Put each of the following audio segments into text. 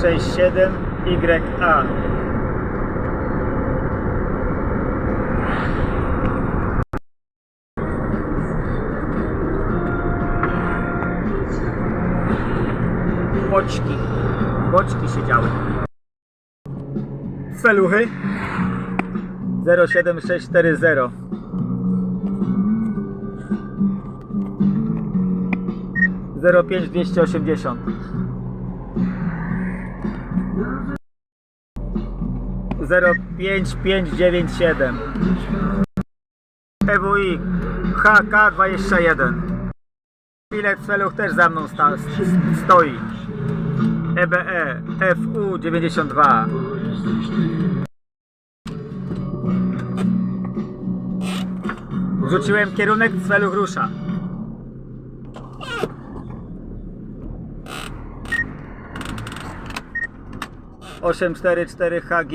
67 YA. Boczki. Boczki siedziały. Feluchy 07640 05280 05597 EWI HK21 Bilet Feluch też za mną sta stoi. EBE FU92 Rzuciłem kierunek Feluch rusza osiem cztery cztery HG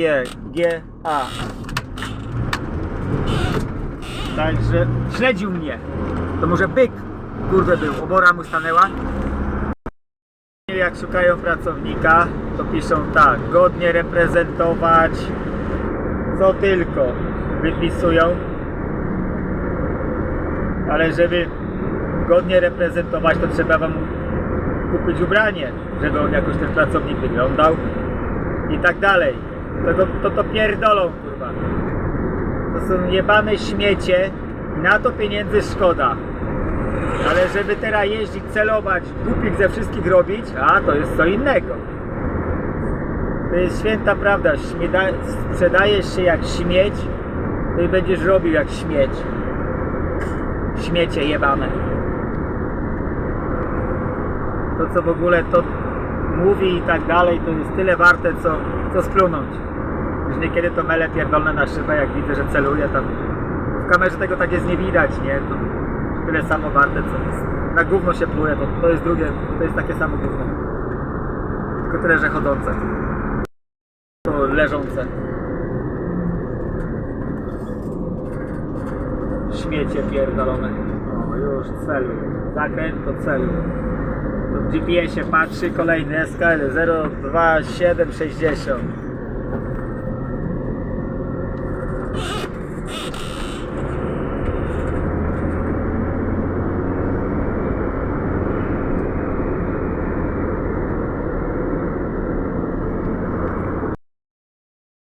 GA Także śledził mnie. To może byk kurde był, obora mu stanęła. Jak szukają pracownika, to piszą tak, godnie reprezentować, co tylko wypisują. Ale żeby godnie reprezentować, to trzeba wam kupić ubranie, żeby on jakoś ten pracownik wyglądał i tak dalej. To, to, to, pierdolą, kurwa. To są jebane śmiecie, na to pieniędzy szkoda. Ale żeby teraz jeździć, celować, dupik ze wszystkich robić, a to jest co innego. To jest święta prawda. Śmieda, sprzedajesz się jak śmieć, to i będziesz robił jak śmieć. Śmiecie jebane. To co w ogóle to mówi i tak dalej, to jest tyle warte, co, co splunąć. Już niekiedy to mele pierdolne na szybę, jak widzę, że celuje tam. W kamerze tego tak jest nie widać, nie? To tyle samo warte, co jest. Na gówno się pluje, to, to jest drugie, to jest takie samo gówno. Tylko tyle, że chodzące. To leżące. Śmiecie pierdolone. O, już celu. Zakręt to celu. GPS-ie patrzy kolejny SKL 02760.